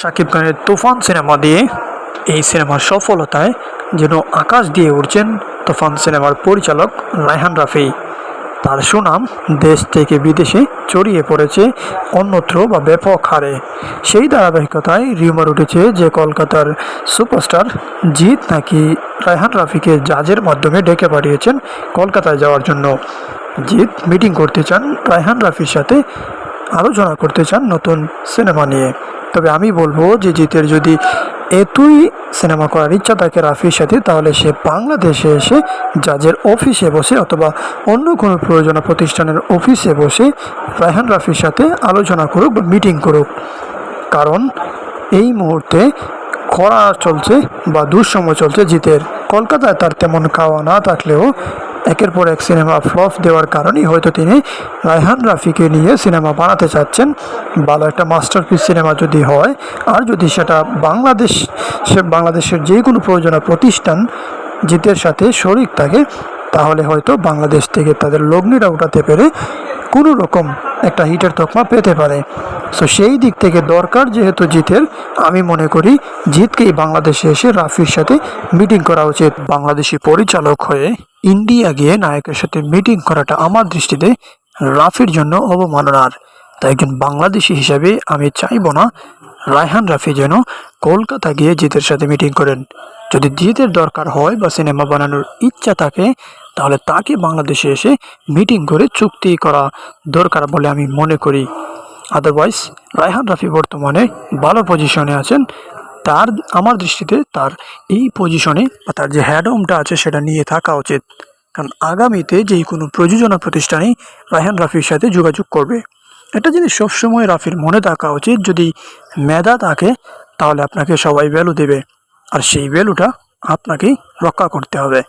শাকিব খানের তুফান সিনেমা দিয়ে এই সিনেমার সফলতায় যেন আকাশ দিয়ে উঠছেন তুফান সিনেমার পরিচালক রায়হান রাফি। তার সুনাম দেশ থেকে বিদেশে ছড়িয়ে পড়েছে অন্যত্র বা ব্যাপক হারে। সেই ধারাবাহিকতায় রিউমার উঠেছে যে কলকাতার সুপারস্টার জিৎ নাকি রায়হান রাফিকে জাজের মাধ্যমে ডেকে পাঠিয়েছেন কলকাতায় যাওয়ার জন্য। জিৎ মিটিং করতে চান রায়হান রাফির সাথে আলোচনা করতে চান নতুন সিনেমা নিয়ে। তবে আমি বলব যে জিতের যদি এতই সিনেমা করার ইচ্ছা থাকে রাফির সাথে, তাহলে সে বাংলাদেশে এসে জাজের অফিসে বসে অথবা অন্য কোনো প্রয়োজনীয় প্রতিষ্ঠানের অফিসে বসে রায়হান রাফির সাথে আলোচনা করুক বা মিটিং করুক। কারণ এই মুহূর্তে খরা চলছে বা দুঃসময় চলছে জিতের। কলকাতায় তার তেমন খাওয়া না থাকলেও একের পর এক সিনেমা ফ্লপ দেওয়ার কারণেই হয়তো তিনি রায়হান রাফিকে নিয়ে সিনেমা বানাতে চাচ্ছেন। ভালো একটা মাস্টারপিস সিনেমা যদি হয়, আর যদি সেটা বাংলাদেশ, সে বাংলাদেশের যে কোনো প্রয়োজনীয় প্রতিষ্ঠান জিতের সাথে শরিক থাকে, তাহলে হয়তো বাংলাদেশ থেকে তাদের লগ্নিটা উঠাতে পেরে কোনো রকম একটা হিটের তকমা পেতে পারে। সো সেই দিক থেকে দরকার যেহেতু জিতের, আমি মনে করি জিতকেই বাংলাদেশে এসে রাফির সাথে মিটিং করা উচিত। বাংলাদেশি পরিচালক হয়ে ইন্ডিয়া গিয়ে নায়কের সাথে মিটিং করাটা আমার দৃষ্টিতে রাফির জন্য অবমাননার। তাই একজন বাংলাদেশি হিসাবে আমি চাইব না রায়হান রাফি যেন কলকাতা গিয়ে জিতের সাথে মিটিং করেন। যদি জিতের দরকার হয় বা সিনেমা বানানোর ইচ্ছা থাকে, তাহলে তাকে বাংলাদেশে এসে মিটিং করে চুক্তি করা দরকার বলে আমি মনে করি। আদারওয়াইজ রায়হান রাফি বর্তমানে ভালো পজিশনে আছেন তার আমার দৃষ্টিতে তার এই পজিশনে বা তার যে হ্যাডমটা আছে সেটা নিয়ে থাকা উচিত। কারণ আগামীতে যেই কোনো প্রযোজনা প্রতিষ্ঠানেই রায়হান রাফির সাথে যোগাযোগ করবে। এটা জিনিস সবসময় রাফির মনে থাকা উচিত, যদি মেধা থাকে, তাহলে আপনাকে সবাই ভ্যালু দেবে। আর সেই ভ্যালুটা আপনাকেই রক্ষা করতে হবে।